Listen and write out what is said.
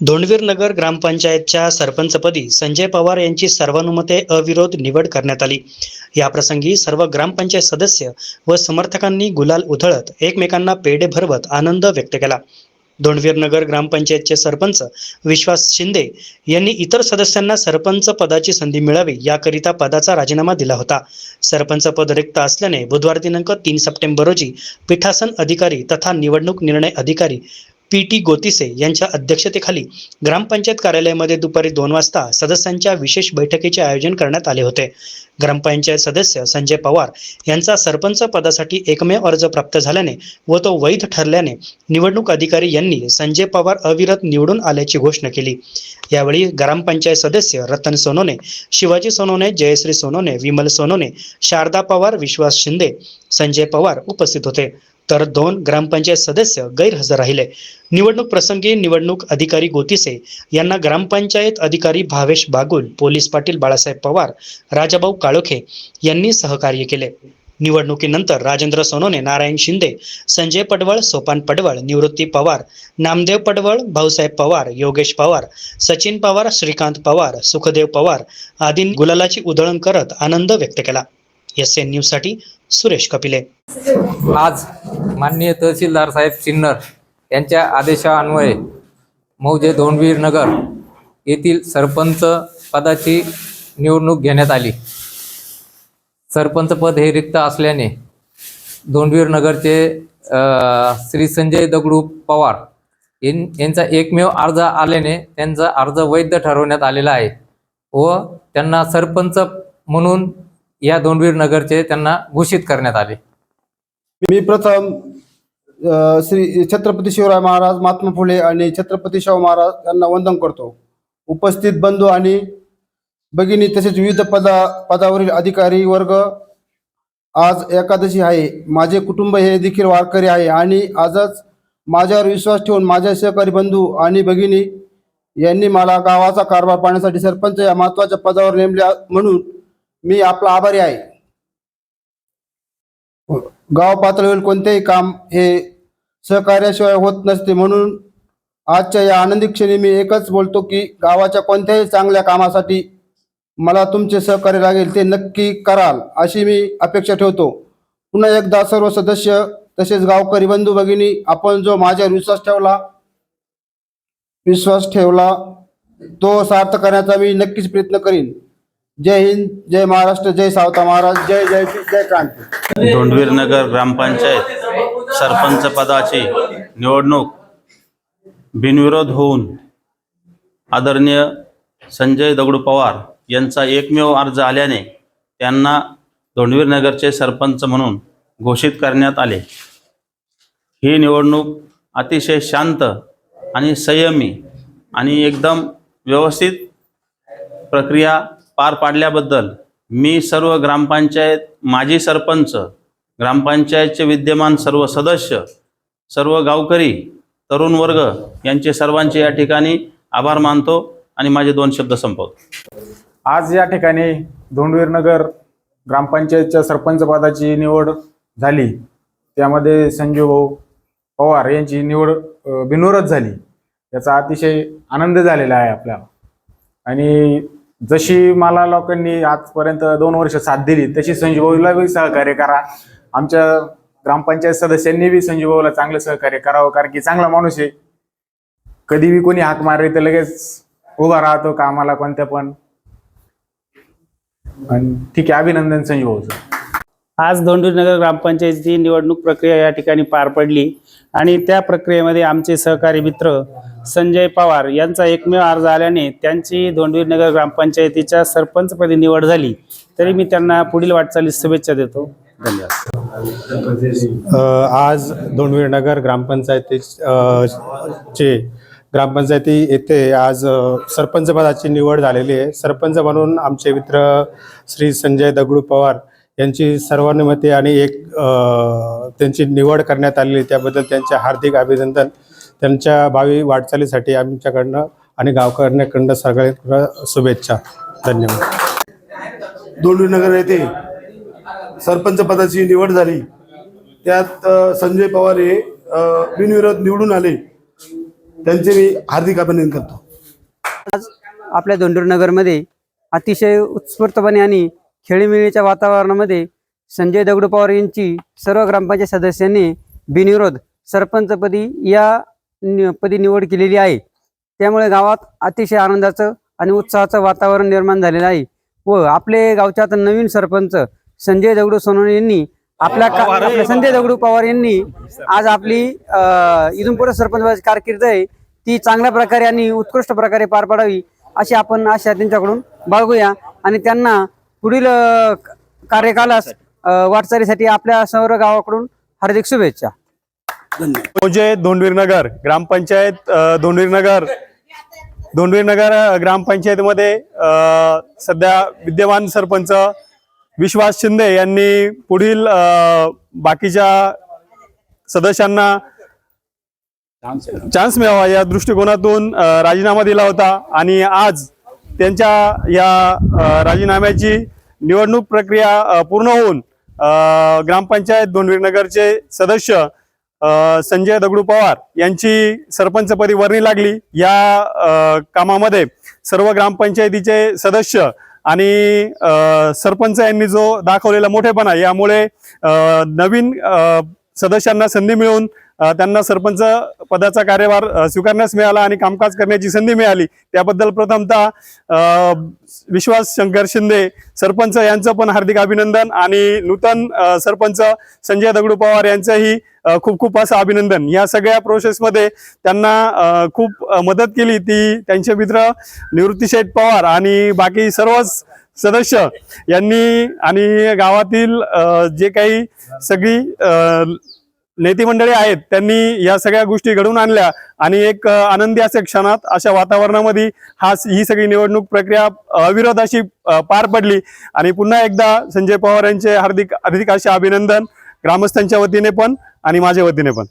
धोंडवीर नगर ग्रामपंचायतच्या सरपंचपदी संजय पवार यांची सर्वानुमते अविरोध निवड करण्यात आली. याप्रसंगी सर्व ग्रामपंचायत सदस्य व समर्थकांनी गुलाल उधळत एकमेकांना पेढे भरवत आनंद व्यक्त केला. धोंडवीर नगर ग्रामपंचायतचे सरपंच विश्वास शिंदे यांनी इतर सदस्यांना सरपंच पदाची संधी मिळावी याकरिता पदाचा राजीनामा दिला होता. सरपंच पद रिक्त असल्याने बुधवार दिनांक तीन सप्टेंबर रोजी पीठासन अधिकारी तथा निवडणूक निर्णय अधिकारी पी टी गोतिसे यांच्या अध्यक्षतेखाली ग्रामपंचायत कार्यालयामध्ये दुपारी दोन वाजता सदस्यांच्या विशेष बैठकीचे आयोजन करण्यात आले होते. ग्रामपंचायत सदस्य संजय पवार यांचा सरपंच पदासाठी एकमेव अर्ज प्राप्त झाल्याने व तो वैध ठरल्याने निवडणूक अधिकारी यांनी संजय पवार अविरत निवडून आल्याची घोषणा केली. यावेळी ग्रामपंचायत सदस्य रतन सोनोने शिवाजी सोनोने जयश्री सोनोने विमल सोनोने शारदा पवार विश्वास शिंदे संजय पवार उपस्थित होते. तर दोन ग्रामपंचायत सदस्य गैरहजर राहिले. निवडणूक प्रसंगी निवडणूक अधिकारी गोतिसे यांना ग्रामपंचायत अधिकारी भावेश बागुल पोलीस पाटील बाळासाहेब पवार राजाभाऊ काळोखे यांनी सहकार्य केले. निवडणुकीनंतर राजेंद्र सोनोने नारायण शिंदे संजय पडवळ सोपान पडवळ निवृत्ती पवार नामदेव पडवळ भाऊसाहेब पवार योगेश पवार सचिन पवार श्रीकांत पवार सुखदेव पवार आदी गुलालाची उधळण करत आनंद व्यक्त केला. एस एन न्यूजसाठी सुरेश कपिले. आज माननीय तहसीलदार साहेब सिन्नर यांच्या आदेशान्वये मौजे धोंडवीर नगर येथील सरपंच पदाची निवडणूक घेण्यात आली. सरपंच पद हे रिक्त असल्याने धोंडवीर नगरचे श्री संजय दगडू पवार यां- यांचा एकमेव अर्ज आल्याने त्यांचा अर्ज वैध ठरवण्यात आलेला आहे व त्यांना सरपंच म्हणून या दोनवीर नगरचे त्यांना घोषित करण्यात आले. मी प्रथम अ, श्री छत्रपती शिवराय महाराज महात्मा फुले आणि छत्रपती शाहू महाराज यांना वंदन करतो. उपस्थित बंधू आणि भगिनी तसेच विविध पदा पदावरील अधिकारी वर्ग आज एकादशी आहे. माझे कुटुंब हे देखील वारकरी आहे आणि आजच माझ्यावर विश्वास ठेवून माझ्या सहकारी बंधू आणि भगिनी यांनी मला गावाचा कारभार पाहण्यासाठी सरपंच या महत्त्वाच्या पदावर नेमल्या म्हणून मी आपला आभारी आहे. गाव पातळीवर कोणतेही काम हे सहकार्याशिवाय होत नसते म्हणून आजच्या या आनंदी क्षणी मी एकच बोलतो की गावाच्या कोणत्याही चांगल्या कामासाठी मला तुमचे सहकार्य लागेल ते नक्की कराल अशी मी अपेक्षा ठेवतो. पुन्हा एकदा सर्व सदस्य तसेच गावकरी बंधू भगिनी आपण जो माझ्यावर विश्वास ठेवला विश्वास ठेवला तो सार्थ करण्याचा मी नक्कीच प्रयत्न करीन. जय हिंद जय महाराष्ट्र जय सावता महाराज जय जय जय क्रांती. धोंडवीर नगर ग्रामपंचायत सरपंच पदाची निवडणूक बिनविरोध होऊन आदरणीय संजय दगडू पवार यांचा एकमेव अर्ज आल्याने त्यांना धोंडवीर नगरचे सरपंच म्हणून घोषित करण्यात आले. ही निवडणूक अतिशय शांत आणि संयमी आणि एकदम व्यवस्थित प्रक्रिया पार पाडल्याबद्दल मी सर्व ग्रामपंचायत माजी सरपंच ग्रामपंचायतचे विद्यमान सर्व सदस्य सर्व गावकरी तरुण वर्ग यांचे सर्वांचे या ठिकाणी आभार मानतो आणि माझे दोन शब्द संपवतो. आज या ठिकाणी धोंडवीरनगर ग्रामपंचायतच्या सरपंचपदाची निवड झाली. त्यामध्ये संजीव भाऊ पवार यांची निवड अ, बिनविरोध झाली. याचा अतिशय आनंद झालेला आहे आपल्याला. आणि जशी मला लोकांनी आजपर्यंत दोन वर्ष साथ दिली तशी संजीवभाऊला बी सहकार्य करा. आमच्या ग्रामपंचायत सदस्यांनी बी संजीवभाऊला भाऊला चांगलं सहकार्य करावं कारण की चांगला माणूस आहे. कधी बी कोणी हाक मारली तर लगेच उभा राहतो कामाला कोणत्या पण. आणि ठीक आहे अभिनंदन संजीव भाऊचं. आज धोंडूनगर ग्रामपंचायतीची निवडणूक प्रक्रिया या ठिकाणी पार पडली. आणि त्या प्रक्रियेमध्ये आमचे सहकारी मित्र संजय पवार यांचा एकमेव अर्ज आल्याने त्यांची नगर ग्रामपंचायतीच्या सरपंचपदी निवड झाली. तरी मी त्यांना पुढील वाटचालीस शुभेच्छा देतो. धन्यवाद. आज धोंडवीर नगर ग्रामपंचायती चे ग्रामपंचायती येथे आज सरपंचपदाची सरपंच पदाची निवड झालेली आहे. सरपंच म्हणून आमचे मित्र श्री संजय दगडू पवार यांची सर्वानुमते आणि एक त्यांची निवड करण्यात आलेली. त्याबद्दल त्यांचे हार्दिक अभिनंदन. त्यांच्या भावी वाटचालीसाठी आमच्याकडनं आणि गावकऱ्यांकडनं सगळ्यांकडं शुभेच्छा. धन्यवाद. दोंडीनगर येथे सरपंच पदाची निवड झाली. त्यात संजय पवार हे बिनविरोध निवडून आले. त्यांचे मी हार्दिक अभिनंदन करतो. आपल्या धोंडूरनगरमध्ये अतिशय उत्स्फूर्तपणे आणि खेळीमेळीच्या वातावरणामध्ये संजय दगडू पवार यांची सर्व ग्रामपंचायत सदस्यांनी बिनविरोध सरपंचपदी या पदी निवड केलेली आहे. त्यामुळे गावात अतिशय आनंदाचं आणि उत्साहाचं वातावरण निर्माण झालेलं आहे व आपले गावचे आता नवीन सरपंच संजय दगडू सोनवणे यांनी आपल्या आपल्या संजय दगडू पवार यांनी आज आपली इथून पुढे सरपंच कारकीर्द आहे. ती चांगल्या प्रकारे आणि उत्कृष्ट प्रकारे पार पाडावी अशी आपण आशा त्यांच्याकडून बाळगूया आणि त्यांना पुढील कार्यकालास वाटचालीसाठी आपल्या सर्व गावाकडून हार्दिक शुभेच्छा. मौजे धोंडवीर नगर ग्रामपंचायत अ, धोंडवीर नगर धोंडवीर नगर अ, ग्रामपंचायतीमध्ये सध्या विद्यमान सरपंच विश्वास शिंदे यांनी पुढील बाकीच्या सदस्यांना चान्स मिळावा. या दृष्टिकोनातून राजीनामा दिला होता आणि आज त्यांच्या या राजीनाम्याची निवडणूक प्रक्रिया पूर्ण होऊन ग्रामपंचायत दोनवीरनगरचे नगरचे सदस्य संजय दगडू पवार यांची सरपंचपदी वर्णी लागली. या कामामध्ये सर्व ग्रामपंचायतीचे सदस्य आणि सरपंच यांनी जो दाखवलेला मोठेपणा यामुळे नवीन सदस्यांना संधी मिळून त्यांना सरपंच पदाचा कार्यभार स्वीकारण्यास मिळाला आणि कामकाज करण्याची संधी मिळाली. त्याबद्दल प्रथमतः विश्वास शंकर शिंदे सरपंच यांचं पण हार्दिक अभिनंदन आणि नूतन सरपंच संजय दगडू पवार यांचंही खूप खूप असं अभिनंदन. या सगळ्या प्रोसेसमध्ये त्यांना खूप मदत केली ती त्यांचे मित्र निवृत्ती शेठ पवार आणि बाकी सर्वच सदस्य यांनी आणि गावातील जे काही सगळी नेते मंडळी आहेत त्यांनी या सगळ्या गोष्टी घडवून आणल्या आणि एक आनंदी असे क्षणात अशा वातावरणामध्ये हा ही सगळी निवडणूक प्रक्रिया अविरोध अशी पार पडली. आणि पुन्हा एकदा संजय पवार यांचे हार्दिक हार्दिक असे अभिनंदन ग्रामस्थांच्या वतीने पण आणि माझ्या वतीने पण.